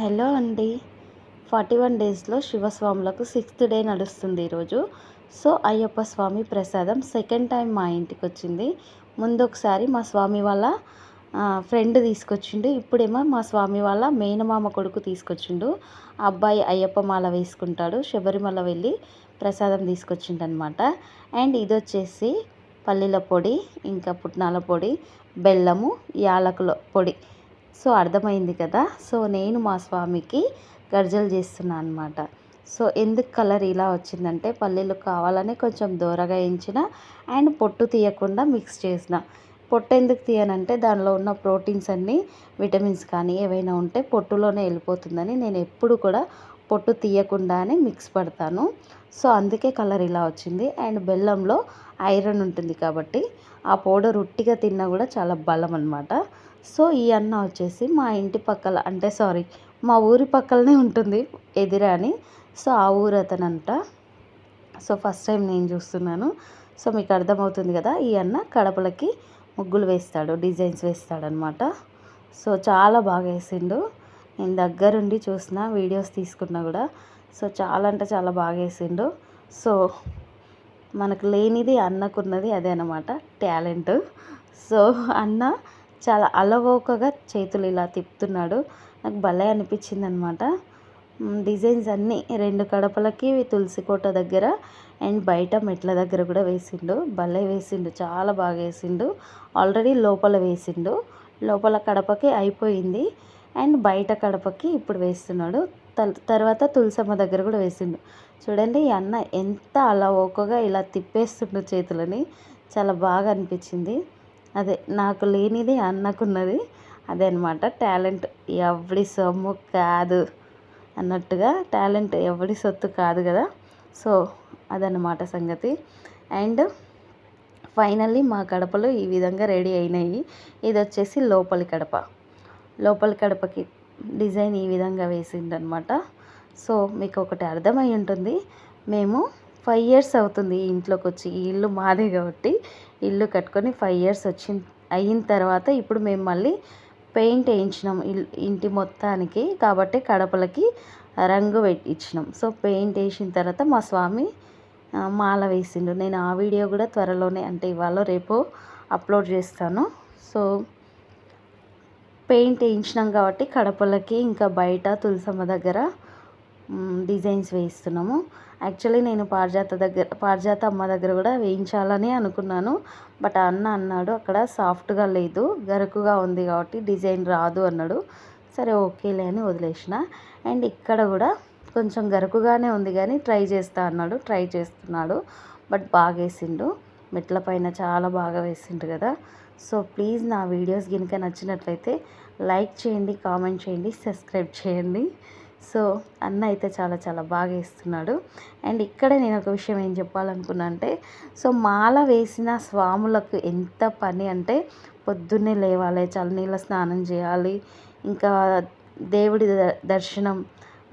Hello అండి. Forty one డేస్లో శివస్వాములకు sixth day నడుస్తుంది ఈరోజు. సో అయ్యప్ప స్వామి ప్రసాదం సెకండ్ టైం మా ఇంటికి వచ్చింది ముందు ఒకసారి మా స్వామి వాళ్ళ ఫ్రెండ్ తీసుకొచ్చిండు. ఇప్పుడేమో మా స్వామి వాళ్ళ మేనమామ కొడుకు తీసుకొచ్చిండు. అబ్బాయి అయ్యప్ప మాల వేసుకుంటాడు. శబరిమల వెళ్ళి ప్రసాదం తీసుకొచ్చిండు అనమాట అండ్ ఇది వచ్చేసి పల్లీల పొడి ఇంకా పుట్నాల పొడి బెల్లము యాలకుల పొడి. సో అర్థమైంది కదా. సో నేను మా స్వామికి గర్జలు చేస్తున్నాను అనమాట సో ఎందుకు కలర్ ఇలా వచ్చిందంటే పల్లీలు కావాలని కొంచెం దూరగా ఎంచిన అండ్ పొట్టు తీయకుండా మిక్స్ చేసిన. పొట్టు ఎందుకు తీయనంటే దానిలో ఉన్న ప్రోటీన్స్ అన్నీ విటమిన్స్ కానీ ఏవైనా ఉంటే పొట్టులోనే వెళ్ళిపోతుందని నేను ఎప్పుడు కూడా పొట్టు తీయకుండానే మిక్స్ పడతాను. సో అందుకే కలర్ ఇలా వచ్చింది. అండ్ బెల్లంలో ఐరన్ ఉంటుంది కాబట్టి ఆ పౌడర్ ఉట్టిగా తిన్నా కూడా చాలా బలం అనమాట సో ఈ అన్న వచ్చేసి మా ఇంటి పక్కల అంటే సారీ మా ఊరి పక్కలనే ఉంటుంది ఎదిరా అని సో ఆ ఊరు అతనంట. సో ఫస్ట్ టైం నేను చూస్తున్నాను. సో మీకు అర్థమవుతుంది కదా ఈ అన్న కడపలకి ముగ్గులు వేస్తాడు డిజైన్స్ వేస్తాడనమాట. సో చాలా బాగా వేసిండు. నేను దగ్గరుండి చూసిన వీడియోస్ తీసుకున్నా కూడా. సో చాలా అంటే చాలా బాగా వేసిండు. సో మనకు లేనిది అన్నకున్నది అదే అనమాట టాలెంట్. సో అన్న చాలా అలవోకగా చేతులు ఇలా తిప్పుతున్నాడు. నాకు భలే అనిపించింది అనమాట డిజైన్స్ అన్నీ రెండు కడపలకి తులసి కోట దగ్గర అండ్ బయట మెట్ల దగ్గర కూడా వేసిండు. భలే వేసిండు చాలా బాగా వేసిండు. ఆల్రెడీ లోపల వేసిండు. లోపల కడపకి అయిపోయింది. అండ్ బయట కడపకి ఇప్పుడు వేస్తున్నాడు. తర్వాత తులసమ్మ దగ్గర కూడా వేసిండు. చూడండి ఈ అన్న ఎంత అలా ఒక్కగా ఇలా తిప్పేస్తుండు చేతులని. చాలా బాగా అనిపించింది. అదే నాకు లేనిది అన్నకున్నది. అదే అనమాట టాలెంట్. ఎవడి సొమ్ము కాదు అన్నట్టుగా టాలెంట్ ఎవడి సొత్తు కాదు కదా. సో అదనమాట సంగతి. అండ్ ఫైనల్లీ మా కడపలు ఈ విధంగా రెడీ అయినాయి. ఇది వచ్చేసి లోపలి కడప. లోపలి కడపకి డిజైన్ ఈ విధంగా వేసిండనమాట. సో మీకు ఒకటి అర్థమై ఉంటుంది. మేము ఫైవ్ ఇయర్స్ అవుతుంది ఈ ఇంట్లోకి వచ్చి ఈ ఇల్లు మాదే కాబట్టి. ఇల్లు కట్టుకొని ఫైవ్ ఇయర్స్ వచ్చి అయిన తర్వాత ఇప్పుడు మేము మళ్ళీ పెయింట్ వేయించినాం ఇంటి మొత్తానికి కాబట్టి కడపలకి రంగు పెట్టించినాం సో పెయింట్ వేసిన తర్వాత మా స్వామి మాల వేసిండు. నేను ఆ వీడియో కూడా త్వరలోనే అంటే ఇవాళ రేపు అప్లోడ్ చేస్తాను. సో పెయింట్ వేయించినాం కాబట్టి కడపలకి ఇంకా బయట తులసమ్మ దగ్గర డిజైన్స్ వేయిస్తున్నాము. యాక్చువల్లీ నేను పారిజాత దగ్గర పారిజాత అమ్మ దగ్గర కూడా వేయించాలని అనుకున్నాను. బట్ అన్న అన్నాడు అక్కడ సాఫ్ట్గా లేదు గరుకుగా ఉంది కాబట్టి డిజైన్ రాదు అన్నాడు. సరే ఓకేలే అని వదిలేసిన. అండ్ ఇక్కడ కూడా కొంచెం గరుకుగానే ఉంది కానీ ట్రై చేస్తా అన్నాడు ట్రై చేస్తున్నాడు. బట్ బాగా వేసిండు మెట్ల పైన చాలా బాగా వేసిండు కదా. సో ప్లీజ్ నా వీడియోస్ కనుక నచ్చినట్లయితే లైక్ చేయండి కామెంట్ చేయండి సబ్స్క్రైబ్ చేయండి. సో అన్న అయితే చాలా చాలా బాగా వేస్తున్నాడు. అండ్ ఇక్కడ నేను ఒక విషయం ఏం చెప్పాలనుకున్నా అంటే సో మాల వేసిన స్వాములకు ఎంత పని అంటే పొద్దున్నే లేవాలి చల్ల నీళ్ళ స్నానం చేయాలి ఇంకా దేవుడి దర్శనం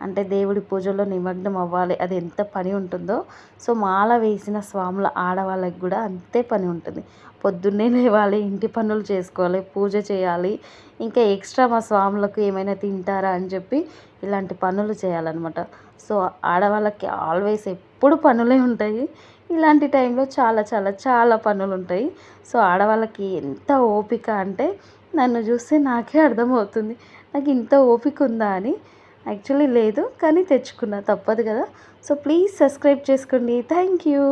అంటే దేవుడి పూజలో నిమగ్నం అవ్వాలి. అది ఎంత పని ఉంటుందో. సో మాల వేసిన స్వాముల ఆడవాళ్ళకి కూడా అంతే పని ఉంటుంది. పొద్దున్నే లేవాలి ఇంటి పనులు చేసుకోవాలి పూజ చేయాలి. ఇంకా ఎక్స్ట్రా మా స్వాములకు ఏమైనా తింటారా అని చెప్పి ఇలాంటి పనులు చేయాలన్నమాట. సో ఆడవాళ్ళకి ఆల్వేస్ ఎప్పుడు పనులే ఉంటాయి. ఇలాంటి టైంలో చాలా చాలా చాలా పనులు ఉంటాయి. సో ఆడవాళ్ళకి ఎంత ఓపిక అంటే నన్ను చూస్తే నాకే అర్థమవుతుంది. నాకు ఇంత ఓపిక ఉందా అని యాక్చువల్లీ లేదు కానీ తెచ్చుకున్నా తప్పదు కదా. సో ప్లీజ్ సబ్స్క్రైబ్ చేసుకోండి. Thank you.